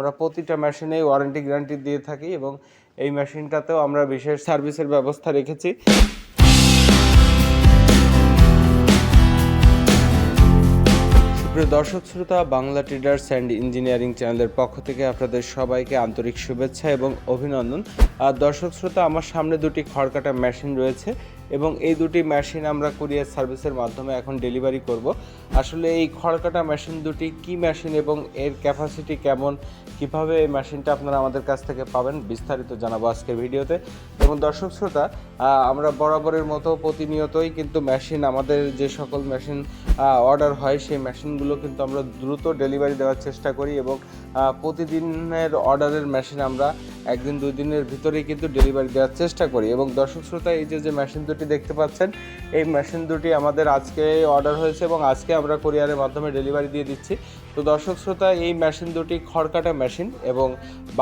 আমরা প্রতিটা মেশিনেই warranty guarantee দিয়ে থাকি এবং এই মেশিনটাতেও আমরা বিশেষ সার্ভিসের ব্যবস্থা রেখেছি। সুপ্রিয় দর্শক, শ্রোতা, বাংলা ট্রেডার্স অ্যান্ড ইঞ্জিনিয়ারিং চ্যানেলের পক্ষ থেকে আপনাদের সবাইকে আন্তরিক শুভেচ্ছা এবং অভিনন্দন। আর দর্শক, শ্রোতা, আমার সামনে দুটি খড়কাটা মেশিন রয়েছে এবং এই দুটি মেশিন আমরা কুরিয়ার সার্ভিসের মাধ্যমে এখন ডেলিভারি করব। আসলে এই খড়কাটা মেশিন দুটি কি মেশিন এবং এর ক্যাপাসিটি কেমন, কীভাবে এই মেশিনটা আপনারা আমাদের কাছ থেকে পাবেন, বিস্তারিত জানাব আজকের ভিডিওতে। এবং দর্শক, শ্রোতা আমরা বরাবরের মতো প্রতিনিয়তই কিন্তু মেশিন, আমাদের যে সকল মেশিন অর্ডার হয়, সেই মেশিনগুলো কিন্তু আমরা দ্রুত ডেলিভারি দেওয়ার চেষ্টা করি এবং প্রতিদিনের অর্ডারের মেশিন আমরা একদিন, দুই দিনের ভিতরেই কিন্তু ডেলিভারি দেওয়ার চেষ্টা করি। এবং দর্শক শ্রোতা, এই যে যে মেশিন দুটি দেখতে পাচ্ছেন, এই মেশিন দুটি আমাদের আজকে অর্ডার হয়েছে এবং আজকে আমরা কোরিয়ারের মাধ্যমে ডেলিভারি দিয়ে দিচ্ছি। তো দর্শক শ্রোতা, এই মেশিন দুটি খড়কাটা মেশিন এবং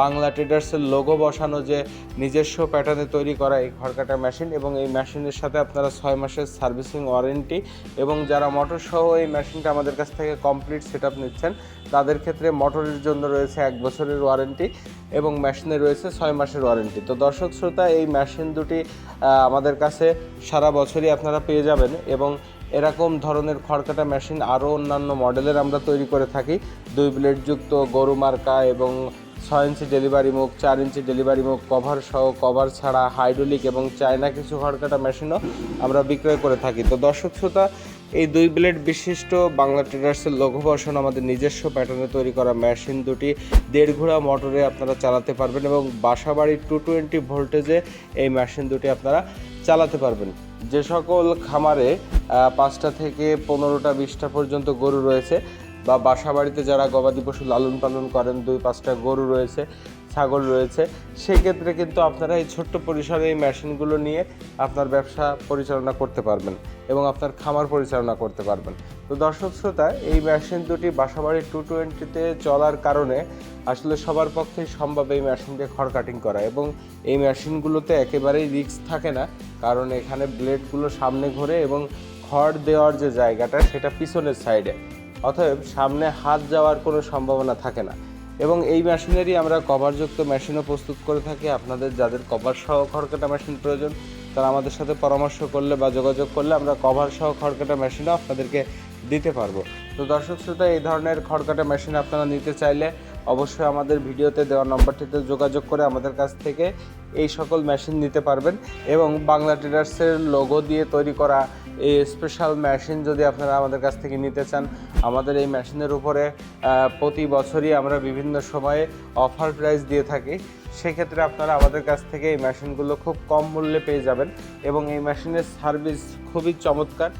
বাংলা ট্রেডার্সের লোগো বসানো যে নিজস্ব প্যাটার্নে তৈরি করা এই খড়কাটা মেশিন এবং এই মেশিনের সাথে আপনারা ছয় মাসের সার্ভিসিং ওয়ারেন্টি এবং যারা মোটর সহ এই মেশিনটা আমাদের কাছ থেকে কমপ্লিট সেট নিচ্ছেন, তাদের ক্ষেত্রে মোটরের জন্য রয়েছে এক বছরের ওয়ারেন্টি এবং মেশিনে রয়েছে ছয় মাসের ওয়ারেন্টি। তো দর্শক শ্রোতা, এই মেশিন দুটি আমাদের কাছে সারা বছরই আপনারা পেয়ে যাবেন এবং এরকম ধরনের খড়কাটা মেশিন আরও অন্যান্য মডেলের আমরা তৈরি করে থাকি। দুই ব্লেডযুক্ত গরু মার্কা এবং ছয় ইঞ্চি ডেলিভারি মুখ, চার ইঞ্চি ডেলিভারি মুখ, কভার সহ, কভার ছাড়া, হাইড্রোলিক এবং চায়না কিছু খড়কাটা মেশিনও আমরা বিক্রয় করে থাকি। তো দর্শক শ্রোতা এই দুই ব্লেড বিশিষ্ট বাংলা ট্রেডার্সের লঘু বর্ষণ আমাদের নিজস্ব প্যাটার্নে তৈরি করা মেশিন দুটি। দেড় ঘোড়া মোটরে আপনারা চালাতে পারবেন এবং বাসাবাড়ির টু টোয়েন্টি ভোল্টেজে এই মেশিন দুটি আপনারা চালাতে পারবেন। যে সকল খামারে পাঁচটা থেকে পনেরোটা, বিশটা পর্যন্ত গরু রয়েছে বা বাসা বাড়িতে যারা গবাদি পশু লালন পালন করেন, দুই পাঁচটা গরু রয়েছে ছাগল রয়েছে সেই ক্ষেত্রে কিন্তু আপনারা এই ছোট্ট পরিসরে এই মেশিনগুলো নিয়ে আপনার ব্যবসা পরিচালনা করতে পারবেন এবং আপনার খামার পরিচালনা করতে পারবেন। তো দর্শক শ্রোতা, এই মেশিন দুটি বাসাবাড়ির টু টোয়েন্টিতে চলার কারণে আসলে সবার পক্ষেই সম্ভব এই মেশিন দিয়ে খড় কাটিং করা এবং এই মেশিনগুলোতে একেবারেই রিস্ক থাকে না, কারণ এখানে ব্লেডগুলো সামনে ঘোরে এবং খড় দেওয়ার যে জায়গাটা, সেটা পিছনের সাইডে অতএব সামনে হাত যাওয়ার কোনো সম্ভাবনা থাকে না। এবং এই মেশিনেরই আমরা কভারযুক্ত মেশিনও প্রস্তুত করে থাকি। আপনাদের যাদের কভার সহ খড়কাটা মেশিন প্রয়োজন, তারা আমাদের সাথে পরামর্শ করলে বা যোগাযোগ করলে আমরা কভার সহ খড়কাটা মেশিনও আপনাদেরকে দিতে পারব। তো দর্শক শ্রোতা, এই ধরনের খড়কাটা মেশিন আপনারা নিতে চাইলে অবশ্যই আমাদের ভিডিওতে দেওয়া নম্বরটিতে যোগাযোগ করে আমাদের কাছ থেকে এই সকল মেশিন নিতে পারবেন এবং বাংলা ট্রেডার্সের লোগো দিয়ে তৈরি করা এই স্পেশাল মেশিন যদি আপনারা আমাদের কাছ থেকে নিতে চান, আমাদের এই মেশিনের উপরে প্রতি বছরই আমরা বিভিন্ন সময়ে অফার প্রাইস দিয়ে থাকি। সেক্ষেত্রে আপনারা আমাদের কাছ থেকে এই মেশিনগুলো খুব কম মূল্যে পেয়ে যাবেন এবং এই মেশিনের সার্ভিস খুবই চমৎকার।